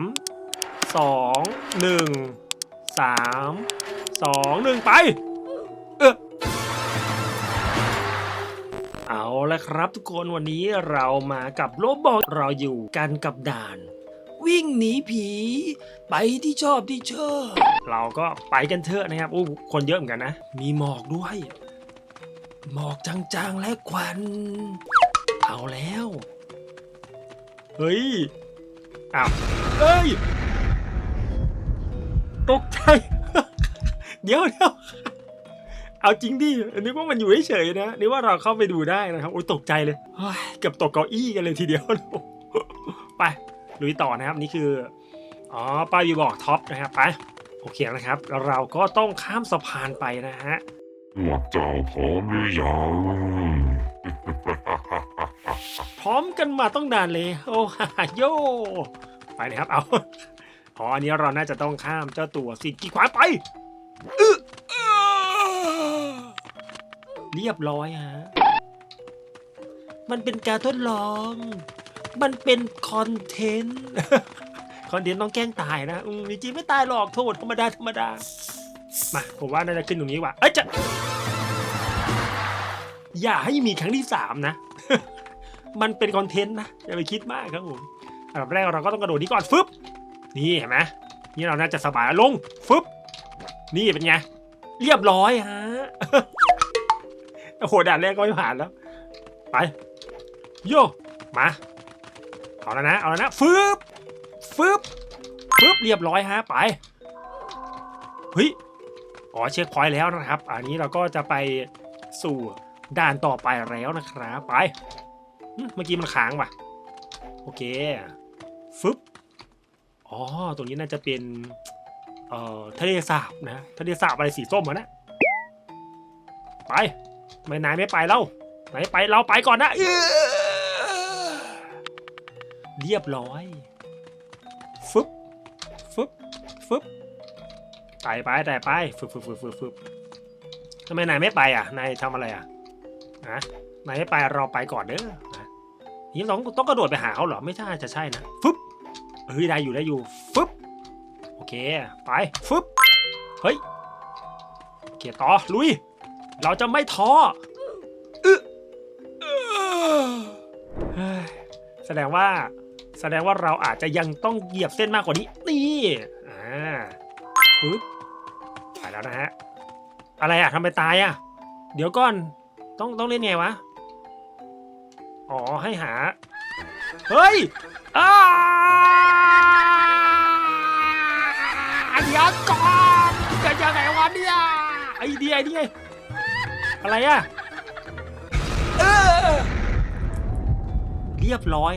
ามสองหนึ่งสามสองหนึ่งไป เออเอาละครับทุกคนวันนี้เรามากับโลบอกเราอยู่กันกับด่าน วิ่งหนีผี ไปที่ชอบที่ชอบ เราก็ไปกันเถอะนะครับโอ้คนเยอะเหมือนกันนะ มีหมอกด้วย หมอกจางๆและควัน เอาแล้ว เฮ้ย อ้าวเอ้ย ตกใจ เดี๋ยวเดี๋ยวเอาจริงดิ นึกว่ามันอยู่เฉยๆนะ นึกว่าเราเข้าไปดูได้นะครับโอ้ยตกใจเลยเฮ้ยเกือบตกเก้าอี้กันเลยทีเดียว ไปลุยต่อนะครับ นี่คือ อ๋อ ป้ายวีบอกท็อปนะครับ ไป โอเคนะครับ เราก็ต้องข้ามสะพานไปนะฮะพวกเจ้าพร้อมหรือยังพ ร้อมกันมาต้องนานเลย โอ้ฮาโยไปนะครับเอาอ๋ออันนี้เราน่าจะต้องข้ามเจ้าตัวสิกีขวาไปอึอื้อเรียบร้อยฮะ มันเป็นการทดลอง มันเป็นคอนเทนต์ คอนเทนต์ต้องแกล้งตายนะอืมจริงๆไม่ตายหรอกโทษธรรมดาธรรมดา มาผมว่าน่าจะขึ้นตรงนี้ว่ะ เอ้ยจะ อย่าให้มีครั้งที่สามนะ มันเป็นคอนเทนต์นะอย่าไปคิดมากครับผมอันดับแรกเราก็ต้องกระโดดนี้ก่อนฟึบนี่เห็นไหมนี่เราน่าจะสบายลงฟึบนี่เป็นไงเรียบร้อยฮะโอ้โหด่านแรกก็ไม่ผ่านแล้ว ไปโยมาเอาแล้วนะเอาแล้วนะฟึบฟึบฟึบเรียบร้อยฮะไปเฮ้ยอ๋อเช็คพอยต์แล้วนะครับ อันนี้เราก็จะไปสู่ด่านต่อไปแล้วนะครับไป เมื่อกี้มันค้างว่ะ โอเค ฟึบอ๋อ ตรงนี้น่าจะเป็น เอ่อ ทะเลสาบนะทะเลสาบอะไรสีส้มอะนะ ไป ไม่นายไม่ไปเล่าไหนไปเราไปก่อนนะเรียบร้อย ฟึบ ฟึบ ฟึบไปไปแต่ไปฟึบฟึบฟึบฟึบฟึบทำไมนายไม่ไปอะ นายทำอะไรอะฮะนายไม่ไปเราไปก่อนเด้อ นี่ต้องต้องกระโดดไปหาเขาเหรอ ไม่ใช่จะใช่นะฟึบเฮ้ยได้อยู่ได้อยู่ฟึบโอเคไปฟึบเฮ้ยโอเคต่อลุย เราจะไม่ท้ออึะอึะเฮ้ยแสดงว่าแสดงว่าเราอาจจะยังต้องเหยียบเส้นมากกว่านี้ นี่อ่าปึ๊บไปแล้วนะฮะ อะไรอะทำไมตายอะ เดี๋ยวก่อน ต้องต้องเล่นไงวะ อ๋อให้หา เฮ้ยอ้าเดี๋ยวก่อนจะยังไงวะเนี่ยไอเดียไอเดียอะไรอะเออเรียบร้อย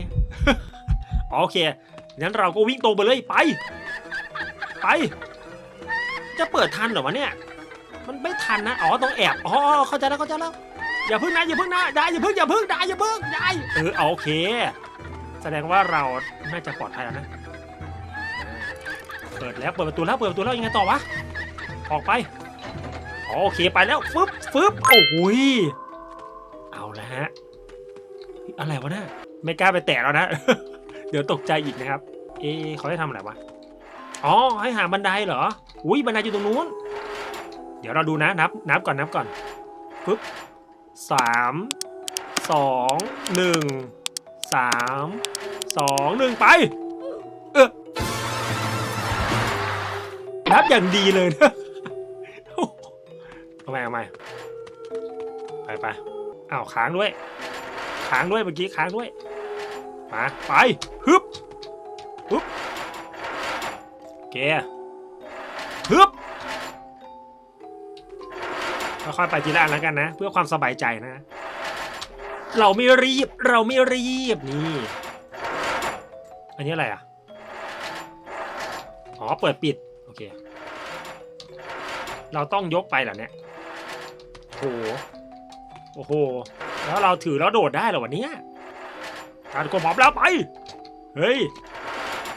โอเคงั้นเราก็วิ่งตรงไปเลยไป ไป จะเปิดทันเหรอวะเนี่ย มันไม่ทันนะ อ๋อต้องแอบ อ๋อ เข้าใจแล้วเข้าใจแล้ว อย่าพึ่งนะอย่าพึ่งนะได้อย่าพึ่งอย่าพึ่งได้อย่าพึ่งได้เออเอาโอเค แสดงว่าเราน่าจะปลอดภัยแล้วนะเปิดแล้วเปิดประตูแล้วเปิดประตูแล้วยังไงต่อวะออกไปโอเคไปแล้วฟึบฟึบโอ้โหยเอาละฮะอะไรวะเนี่ยไม่กล้าไปแตะแล้วนะ เดี๋ยวตกใจอีกนะครับ เอเขาให้ทำอะไรวะอ๋อให้หาบันไดเหรออุ้ยบันไดอยู่ตรงนู้น เดี๋ยวเราดูนะนับนับก่อนนับก่อนปึ๊บ สามสองหนึ่งสามสองหนึ่งไป เออนับอย่างดีเลยนะเอาใหม่เอาใหม่ไปไปอ้าวค้างด้วย ค้างด้วยเมื่อกี้ค้างด้วย มา ไปฮึบฮึบโอเคฮึบ ค่อยๆไปทีละอันแล้วกันนะ เพื่อความสบายใจนะ เราไม่รีบเราไม่รีบนี่ อันนี้อะไรอะอ๋อเปิดปิด โอเค เราต้องยกไปเหรอเนี่ยโอ้โหโอ้โห แล้วเราถือแล้วโดดได้เหรอวันนี้การกดหมอบแล้วไป เฮ้ย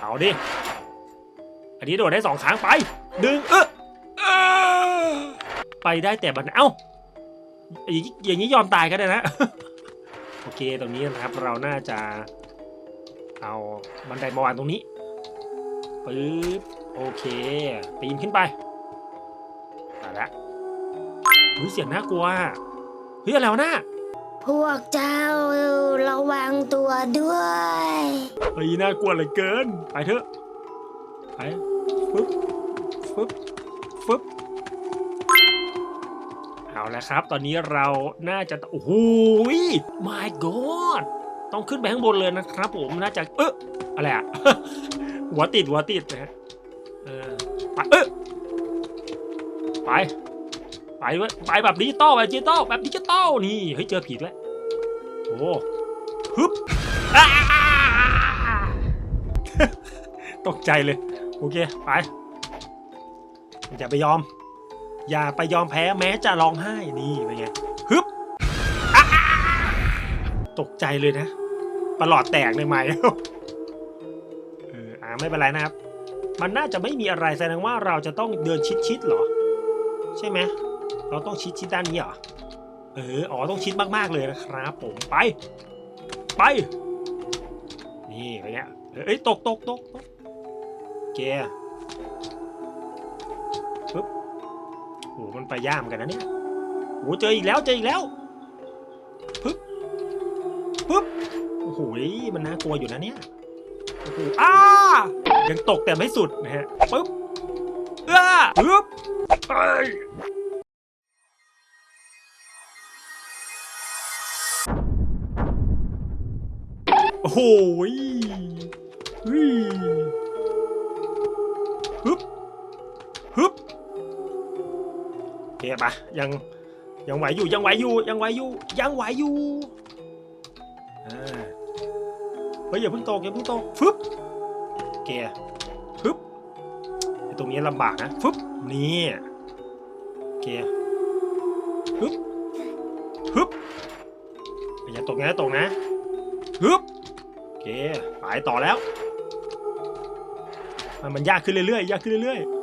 เอาดิ อันนี้โดดได้สองครั้งไป ดึง เออเออ ไปได้แต่บันเอ้าอย่างนี้อย่างนี้ยอมตายก็ได้นะ โอเคตรงนี้นะครับเราน่าจะเอาบันไดมาวางตรงนี้ปึ๊บโอเค ปีนขึ้นไปมาละเฮ้ยเสียงน่ากลัวอะเฮ้ยอะไรวะน่าพวกเจ้าระวังตัวด้วยเฮ้ยน่ากลัวเหลือเกิน ไปเถอะไปฟึบฟึบฟึบเอา ละครับ ตอนนี้เราน่าจะโอ้โห my god ต้องขึ้นไปข้างบนเลยนะครับผมน่าจะเอออะไรอะหัวติดหัวติดนะฮะเออไปเออไปไปเว้ยไปแบบดิจิตอลแบบดิจิตอลแบบดิจิตอลนี่เฮ้ยเจอผีด้วโอ้ฮึบตกใจเลย โอเค ไปอย่าไปยอม อย่าไปยอมแพ้แม้จะร้องไห้นี่เป็นไงฮึบตกใจเลยนะประหลอดแตกในไม้เอออ่าไม่เป็นไรนะครับ มันน่าจะไม่มีอะไรแสดงว่าเราจะต้องเดินชิดๆหรอ ใช่ไหมเราต้องชิดชิดด้านนี้เหรอเอออ๋อต้องชิดมากๆเลยนะครับ ผมไป ไป นี่ไปเนี้ยเอ้ยตกตกตกตกเกีย โหมันไปย่ามกันนะเนี่ยโหเจออีกแล้วเจออีกแล้วปึ๊บปึ๊บโอ้โหมันน่ากลัวอยู่นะเนี่ยโอ้โหอ้ายังตกแต่ไม่สุดนะฮะปึ๊บเอ้าปึ๊บเอ้ยโอ้โห ปะยังยังไหวอยู่ยังไหวอยู่ยังไหวอยู่ยังไหวอยู่เฮ้ยอย่าเพิ่งตกอย่าเพิ่งตกฟึบโอเคฟึบไอ้ตรงนี้ลำบากนะฟึบนี่โอเคฟึบฟึบอย่าตกนะตกนะฮึบโอเคไปต่อแล้วมันมันยากขึ้นเรื่อยๆยากขึ้นเรื่อยๆ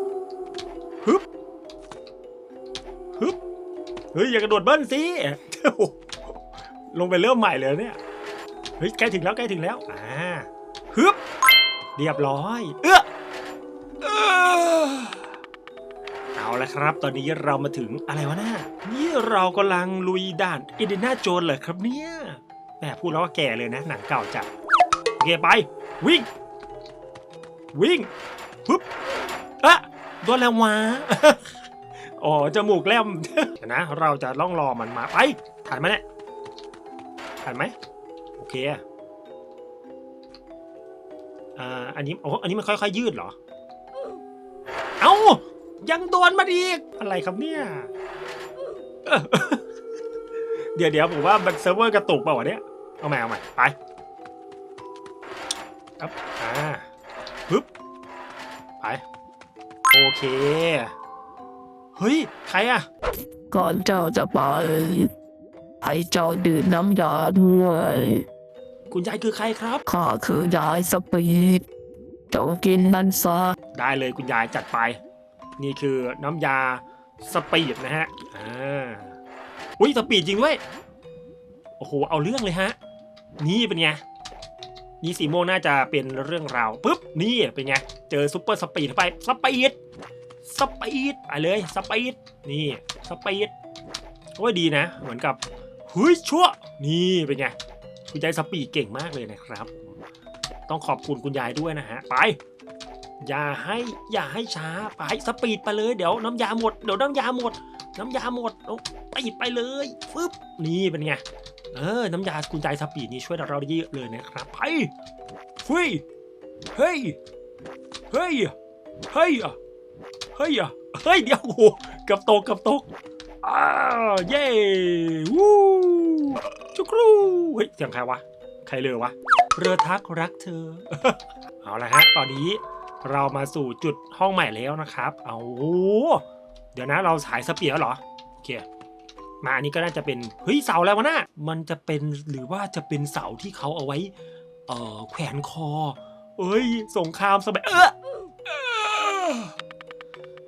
เฮ้ยอย่ากระโดดเบิ้ลสิโอลงไปเริ่มใหม่เลยเนี่ยเฮ้ยใกล้ถึงแล้วใกล้ถึงแล้วอ่าฮึบเรียบร้อย เอื้อเอ้อเอาละครับ ตอนนี้เรามาถึงอะไรวะน่านี่เรากำลังลุยด่านอินเดน่าโจนเหรอครับเนี่ยแหมพูดแล้วว่าแก่เลยนะ หนังเก่าจัดโอเคไป วิ่ง วิ่งปึ๊บอะโดนแล้ววะ อ๋อจมูกแลมเดี๋ยวนะ เราจะล่องรอมันมาไปทันไหมเนี่ยทันไหมโอเคอ่าอันนี้โอ้อันนี้มันค่อยๆยืดเหรอ เอ้ายังโดนมาอีกอะไรครับเนี่ยเดี๋ยวเดี๋ยวผมว่ามันเซิร์ฟเวอร์กระตุกเปล่าวะเนี่ยเอาใหม่เอาใหม่ไปครับอ่าปึ๊บไปโอเค เฮ้ย ใครอะก่อนเจ้าจะไปให้เจ้าดื่มน้ำยาด้วยคุณยายคือใครครับ ข้าคือยายสปีดเจ้ากินนั่นซะได้เลยคุณยายจัดไป นี่คือน้ำยาสปีดนะฮะอ่าอุ้ยสปีดจริงด้วยโอ้โหเอาเรื่องเลยฮะ นี่เป็นไงนี่สีม่วงน่าจะเป็นเรื่องราวปุ๊บนี่เป็นไงเจอซุปเปอร์สปีดเข้าไปสปีด สปีดไปเลยสปีดนี่สปีดโอ้ยดีนะ เหมือนกับเฮ้ยชั่วนี่เป็นไงคุณยายสปีดเก่งมากเลยนะครับ ต้องขอบคุณคุณยายด้วยนะฮะไป อย่าให้อย่าให้ช้าไปสปีดไปเลยเดี๋ยวน้ำยาหมดเดี๋ยวน้ำยาหมด น้ำยาหมดเอาไปไปเลยฟึบนี่เป็นไงเออน้ำยากุญแจสปีดนี่ช่วยเราได้เยอะเลยนะครับไปฟุยเฮ้ยเฮ้ยเฮ้ย เฮ้ยเฮ้ยเดี๋ยวโอ้โหกับตกกับตกอ้าเย้วู้จุกรูเฮ้ยเสียงใครวะใครเรือวะเรือทักรักเธอ เอาละฮะตอนนี้เรามาสู่จุดห้องใหม่แล้วนะครับ เอาโอ้เดี๋ยวนะเราสายสเปีดแล้วเหรอโอเคมาอันนี้ก็น่าจะเป็นเฮ้ยเสาแล้ววะน่ะมันจะเป็นหรือว่าจะเป็นเสาที่เขาเอาไว้ เอ่อแขวนคอ เอ้ยสงครามสมัยเออ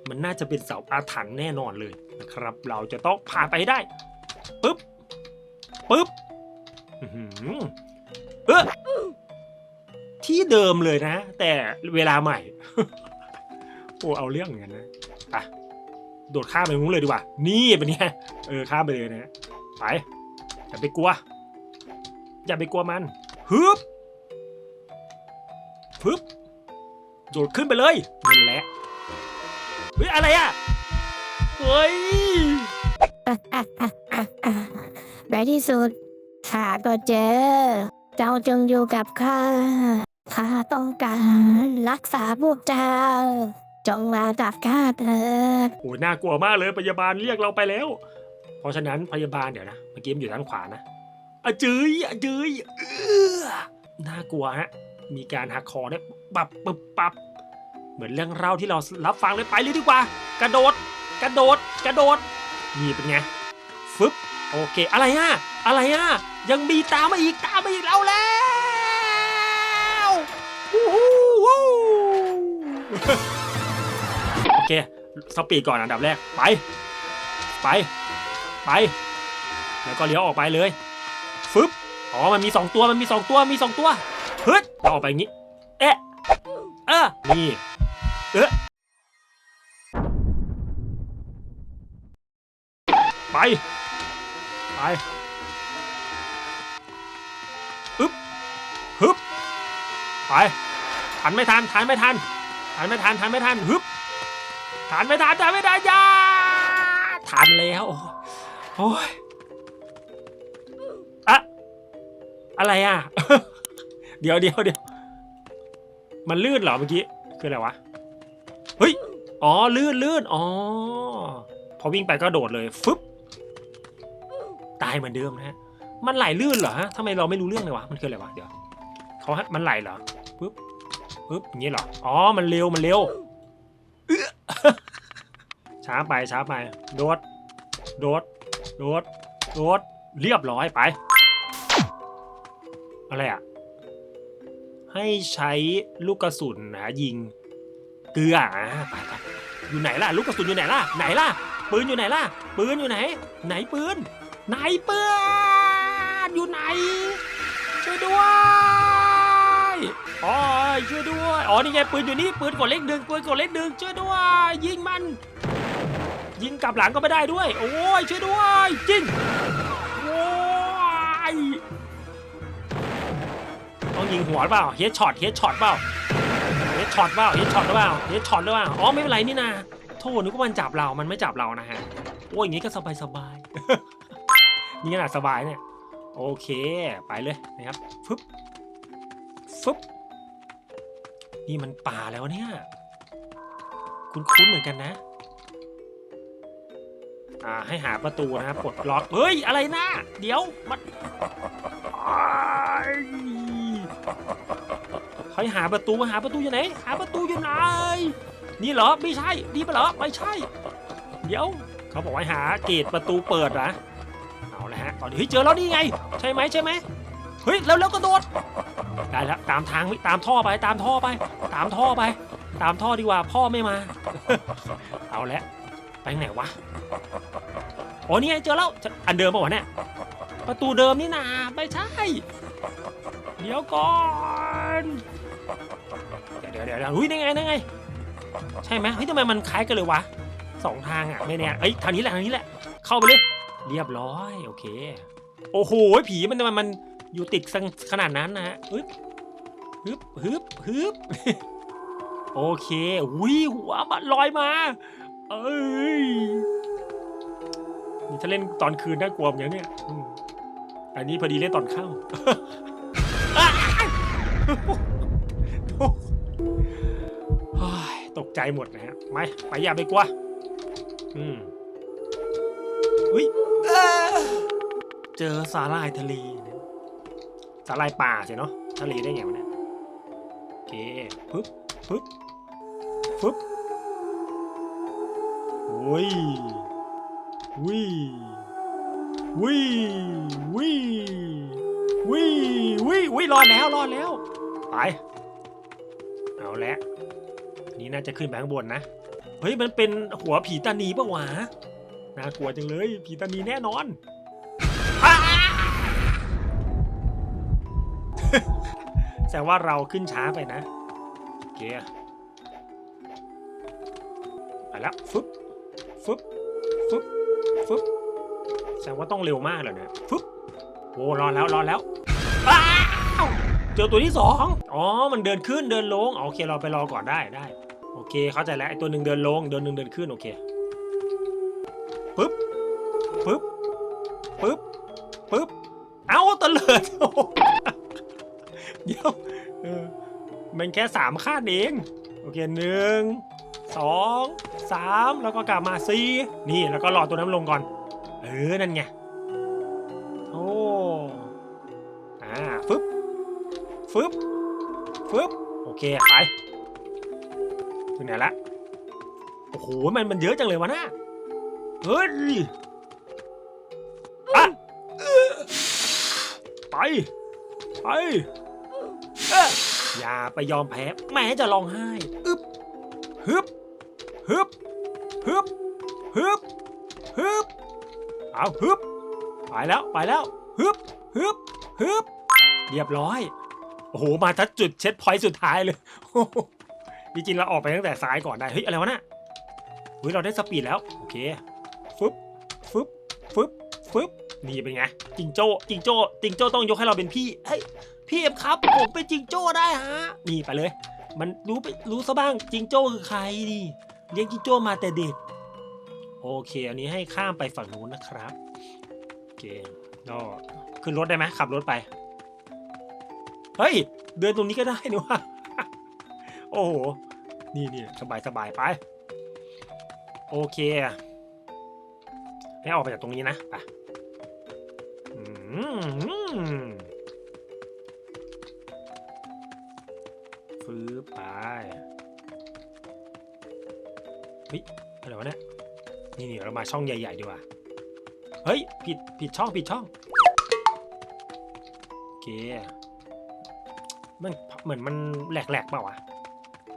มันน่าจะเป็นเสาอาถรรพ์แน่นอนเลยนะครับ เราจะต้องผ่านไปให้ได้ปึ๊บปึ๊บอื้อหือเออที่เดิมเลยนะ แต่เวลาใหม่ โอ้เอาเรื่องเหมือนกันนะไปโดดข้ามไปมุ้งเลยดีกว่า นี่เป็นไงเออข้ามไปเลยนะไปอย่าไปกลัว อย่าไปกลัวมันฮึบฮึบโดดขึ้นไปเลยนั่นแหละ เฮ้ยอะไรอะ เฮ้ย ในที่สุดข้าก็เจอ เจ้าจงอยู่กับข้าข้าต้องการรักษาพวกเจ้า จงมาจับข้าเถิดโอ้ยน่ากลัวมากเลยพยาบาลเรียกเราไปแล้ว เพราะฉะนั้นพยาบาลเดี๋ยวนะเมื่อกี้มันอยู่ด้านขวานะอะจืยอะจืยเอื้อน่ากลัวฮะ มีการหักคอเนี่ยปับปับปับ เหมือนเรื่องเล่าที่เรารับฟังเลยไปเลยดีกว่า กระโดด กระโดด กระโดด นี่เป็นไง ฟึบ โอเค อะไรอะ อะไรอะ ยังมีตามมาอีก ตามมาอีกเราแล้ววู้วู้โอเค สปีดก่อนอันดับแรก ไป ไป ไป แล้วก็เลี้ยวออกไปเลย ฟึบ อ๋อ มันมีสองตัว มันมีสองตัว มีสองตัว ฮึดเราออกไปอย่างนี้ เอ๊ะ เออนี่ เอ๊ะไป ไปอึ๊บฮึบไปทันไม่ทันทันไม่ทันทันไม่ทันทันไม่ทันฮึบทันไม่ทันทันไม่ทันยาทันแล้วโอ้ยอะอะไรอะ เดี๋ยวเดี๋ยวเดี๋ยวมันลื่นเหรอเมื่อกี้ คืออะไรวะ เฮ้ย อ๋อ ลื่นลื่นอ๋อ พอวิ่งไปก็โดดเลยฟึบตายเหมือนเดิมนะฮะ มันไหลลื่นเหรอฮะทำไมเราไม่รู้เรื่องเลยวะ มันคืออะไรวะ เดี๋ยวเขาให้มันไหลเหรอปึ๊บปึ๊บอย่างนี้เหรอ อ๋อ มันเร็ว มันเร็วเอ้อช้าไป ช้าไป โดด โดด โดด โดด เรียบร้อยไป อะไรอะให้ใช้ลูกกระสุนนะยิง เกลืออ่าไปไปอยู่ไหนล่ะลูกกระสุนอยู่ไหนล่ะไหนล่ะ ปืนอยู่ไหนล่ะ ปืนอยู่ไหน ไหนปืน ไหนปืนอยู่ไหน ช่วยด้วยอ๋อช่วยด้วยอ๋อนี่ไงปืนอยู่นี่ปืนกดเลขหนึ่งปืนกดเลขหนึ่งช่วยด้วย ยิงมัน ยิงกลับหลังก็ไม่ได้ด้วย โอ้ยช่วยด้วยยิงโอ้ยต้องยิงหัวเปล่าเฮดช็อตเฮดช็อตเปล่า ช็อตเปล่าเฮดช็อตหรือเปล่าเฮดช็อตหรือเปล่า อ๋อไม่เป็นไรนี่นาโทษนึกว่ามันจับเรา มันไม่จับเรานะฮะ โอ้ยอย่างงี้ก็สบายสบายนี่ขนาดสบายเนี่ย โอเค ไปเลยนะครับฟึบฟึบนี่มันป่าแล้วเนี่ย คุ้นๆเหมือนกันนะ อ่าให้หาประตูนะครับปลดล็อก เฮ้ย อะไรนะ เดี๋ยว มัน อ้ยเขาหาประตูหาประตูอยู่ไหน หาประตูอยู่ไหน นี่เหรอ ไม่ใช่ นี่ปะเหรอ ไม่ใช่ เดี๋ยว เขาบอกให้หาเกตประตูเปิดนะเอาละฮะ ตอนนี้เฮ้ยเจอแล้วนี่ไง ใช่ไหมใช่ไหมเฮ้ยแล้วแล้วก็โดด ได้แล้วตามทางตามท่อไปตามท่อไป ตามท่อไป ตามท่อดีกว่าพ่อไม่มา เอาละไปไหนวะโอ้นี่ไงเจอแล้วอันเดิมป่าวะเนี่ยประตูเดิมนี่นาไม่ใช่ เดี๋ยวก่อน เดี๋ยวเดี๋ยวเดี๋ยวอุ้ยนี่ไงนี่ไง ใช่ไหมเฮ้ยทำไมมันคล้ายกันเลยวะสองทางอะไม่แน่เอ้ยทางนี้แหละทางนี้แหละ เข้าไปเลย เรียบร้อยโอเค โอ้โหผีมันมันมันอยู่ติดขนาดนั้นนะฮะฮึบฮึบฮึบฮึบโอเควิหัวมันลอยมา เอ้ยนี่ถ้าเล่นตอนคืนน่ากลัวเหมือนเนี่ยอันนี้พอดีเล่นตอนเข้า ใจหมดนะฮะไม่ไปอย่าไปกลัวอืมอุ้ยเจอสาลายทะเลสาลายป่าใช่เนาะทะเลได้ไงวะเนี่ยโอเคปึ๊บปึ๊บปึ๊บโอ้ยวิวิวิวิวิวิรอดแล้วรอดแล้วไป เอาละนี่น่าจะขึ้นไปข้างบนนะ เฮ้ยมันเป็นหัวผีตานีปะวะน่ากลัวจังเลยผีตานีแน่นอนแสดงว่าเราขึ้นช้าไปนะโอเคไปแล้วฟึบฟึบฟึบฟึบแสดงว่าต้องเร็วมากเลยเนี่ยฟึบโอ้รอแล้วรอแล้วอ้าว เจอตัวที่สองอ๋อ มันเดินขึ้นเดินลงออโอเค เราไปรอก่อนได้ได้ โอเค เข้าใจแล้วไอตัวหนึ่งเดินลงเดินหนึ่งเดินขึ้น โอเคปึ๊บปึ๊บปึ๊บปึ๊บ เอาตะเลิดเดี๋ยวเออมันแค่สามขั้นเอง โอเคหนึ่งสองสามแล้วก็กลับมาสี่นี่แล้วก็รอตัวนั้นลงก่อน เออ นั่นไง ฟึบฟึบโอเคไปถึงไหนละโอ้โหมันมันเยอะจังเลยวะน่าเฮ้ยอะไปไปเอ้ออย่าไปยอมแพ้แม้จะร้องไห้อึบฮึบฮึบฮึบฮึบฮึบเอาฮึบไปแล้วไปแล้วฮึบฮึบฮึบเรียบร้อย อ้โหมาทัดจุดเช็ดพอยต์สุดท้ายเลยจริงๆเราออกไปตั้งแต่ซ้ายก่อนได้เฮ้ยอะไรวะน่ะเฮ้ยเราได้สปีดแล้วโอเคฟึบฟึบฟึบฟึบนี่เป็นไงจิงโจ้จิงโจ้จิงโจ้ต้องยกให้เราเป็นพี่เฮ้ยพี่เอ็มครับผมเป็นจิงโจ้ได้ฮะนี่ไปเลย มันรู้ไปรู้ซะบ้างจิงโจ้คือใครดิเลี้ยงจิงโจ้มาแต่เด็กโอเค อันนี้ให้ข้ามไปฝั่งนู้นนะครับโอเคก็ขึ้นรถได้ไหมขับรถไป เฮ้ย เดินตรงนี้ก็ได้นี่วะโอ้โห นี่นี่สบายสบายไป โอเคให้ออกไปจากตรงนี้นะไปอืมฟื้นไปเฮ้ยอะไรวะเนี่ยนี่นี่เรามาช่องใหญ่ ๆ ดีกว่า เฮ้ย ผิด ผิดช่อง ผิดช่อง โอเค มันเหมือนมันแหลกๆเปล่าวะ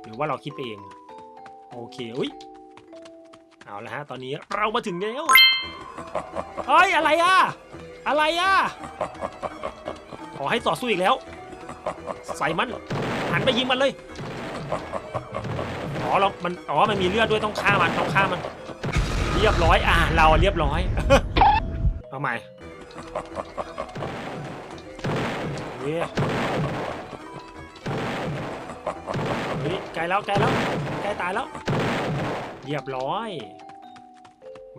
หรือว่าเราคิดไปเอง โอเคอุ้ยเอาละฮะตอนนี้เรามาถึงแล้วเฮ้ยอะไรอะอะไรอะขอให้ต่อสู้อีกแล้ว ใส่มันหันไปยิงมันเลยอ๋อเรามันอ๋อมันมีเลือดด้วยต้องฆ่ามันต้องฆ่ามัน เรียบร้อยอ่าเราเรียบร้อยเอาใหม่เฮ้ยเฮ้ยใกลแล้วใกลแล้วใกลตายแล้วเรียบร้อย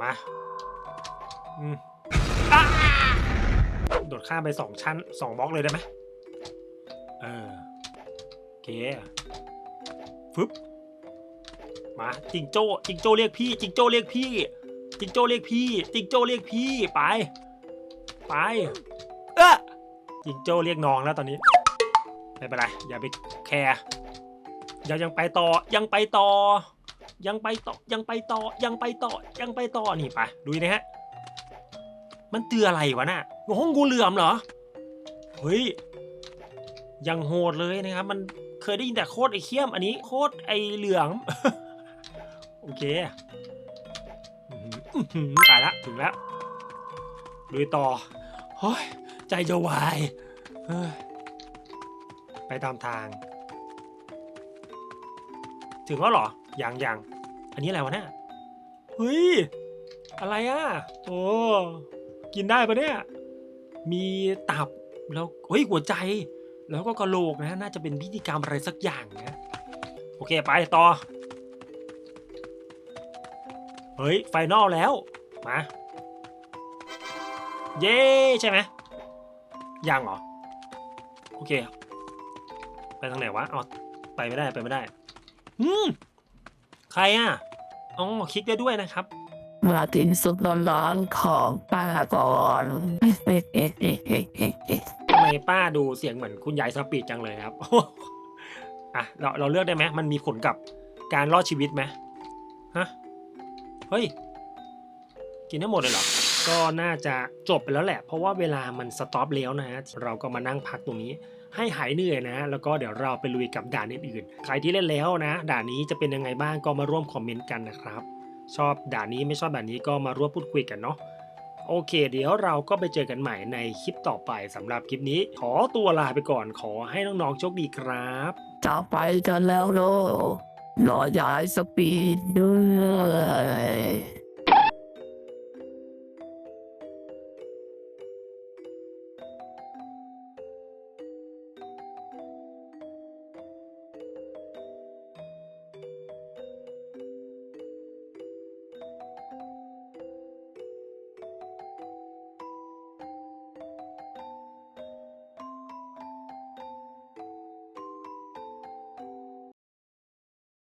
มาอืมโดดข้ามไปสองชั้นสองบล็อกเลยได้ไหมเออโอเคฟึบมาจิงโจ้จิงโจ้เรียกพี่ จิงโจ้เรียกพี่ จิงโจ้เรียกพี่ จิงโจ้เรียกพี่ไป ไป เออจิงโจ้เรียกน้องแล้วตอนนี้ไม่เป็นไรอย่าไปแคร์ ยังยังไปต่อยังไปต่อ ยังไปต่อยังไปต่อยังไปต่อยังไปต่อนี่ไปดูนะฮะมันเตืออะไรวะน่ะห้องงูเหลือมเหรอเฮ้ยยังโหดเลยนะครับ มันเคยได้ยินแต่โคตรไอเขี้ยมอันนี้โคตรไอเหลืองโอเคตายละถึงแล้วลุยต่อเฮ้ยใจจะวายเฮ้ยไปตามทาง ถึงแล้วเหรอยังยังอันนี้อะไรวะเนี่ยเฮ้ย อะไรอะ โอ้ กินได้ปะเนี่ย มีตับ แล้ว เฮ้ย หัวใจ แล้วก็กระโหลกนะ น่าจะเป็นพิธีกรรมอะไรสักอย่างนะ โอเค ไปต่อ เฮ้ย ไฟนอลแล้ว มา เย้ ใช่ไหม ยังเหรอ โอเค ไปทางไหนวะ เอา ไปไม่ได้ ไปไม่ได้ อืมใครอะอ๋อคลิกได้ด้วยนะครับ มาถึงสุดร้อนๆของป้าก่อนทำไมป้าดูเสียงเหมือนคุณยายสปีดจังเลยครับ อะเราเราเลือกได้ไหมมันมีผลกับการรอดชีวิตไหมฮะ เฮ้ย กินได้หมดเลยเหรอ ก็น่าจะจบไปแล้วแหละ เพราะว่าเวลามันสต็อปแล้วนะฮะ เราก็มานั่งพักตรงนี้ ให้หายเหนื่อยนะ แล้วก็เดี๋ยวเราไปลุยกับด่านอื่นๆ ใครที่เล่นแล้วนะ ด่านนี้จะเป็นยังไงบ้างก็มาร่วมคอมเมนต์กันนะครับ ชอบด่านนี้ไม่ชอบแบบนี้ก็มาร่วมพูดคุยกันเนาะโอเค เดี๋ยวเราก็ไปเจอกันใหม่ในคลิปต่อไปสำหรับคลิปนี้ ขอตัวลาไปก่อนขอให้น้องๆโชคดีครับจะไปกันแล้วโลรอย้ายสปีดด้วย